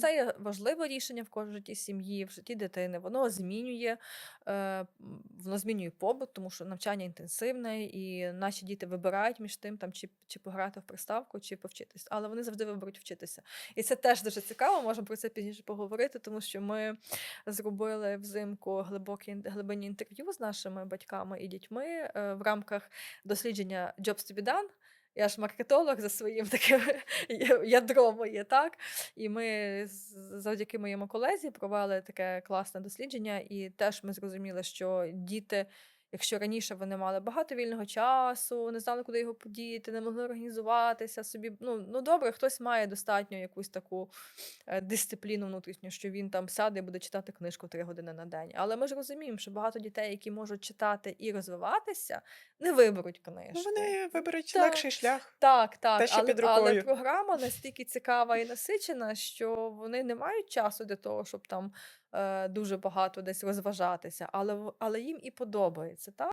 Це є важливе рішення в кожному житті сім'ї, в житті дитини. Воно змінює, е, воно змінює побут, тому що навчання інтенсивне, і наші діти вибирають між тим, там, чи, чи пограти в приставку, чи повчитись. Але вони завжди виберуть вчитися. І це теж дуже цікаво, можемо про це пізніше поговорити, тому що ми зробили взимку глибокі глибинні інтерв'ю з нашими батьками і дітьми е, в рамках дослідження Jobs to be done. Я ж маркетолог за своїм таким ядром моє, так? І ми завдяки моєму колезі провели таке класне дослідження, і теж ми зрозуміли, що діти, якщо раніше вони мали багато вільного часу, не знали, куди його подіти, не могли організуватися собі. Ну, ну добре, хтось має достатньо якусь таку е, дисципліну внутрішню, що він там сяде і буде читати книжку три години на день. Але ми ж розуміємо, що багато дітей, які можуть читати і розвиватися, не виберуть книжку. Ну, вони виберуть Так. легший шлях. Так, так, Те, але, але програма настільки цікава і насичена, що вони не мають часу для того, щоб там дуже багато десь розважатися, але, але їм і подобається. Так?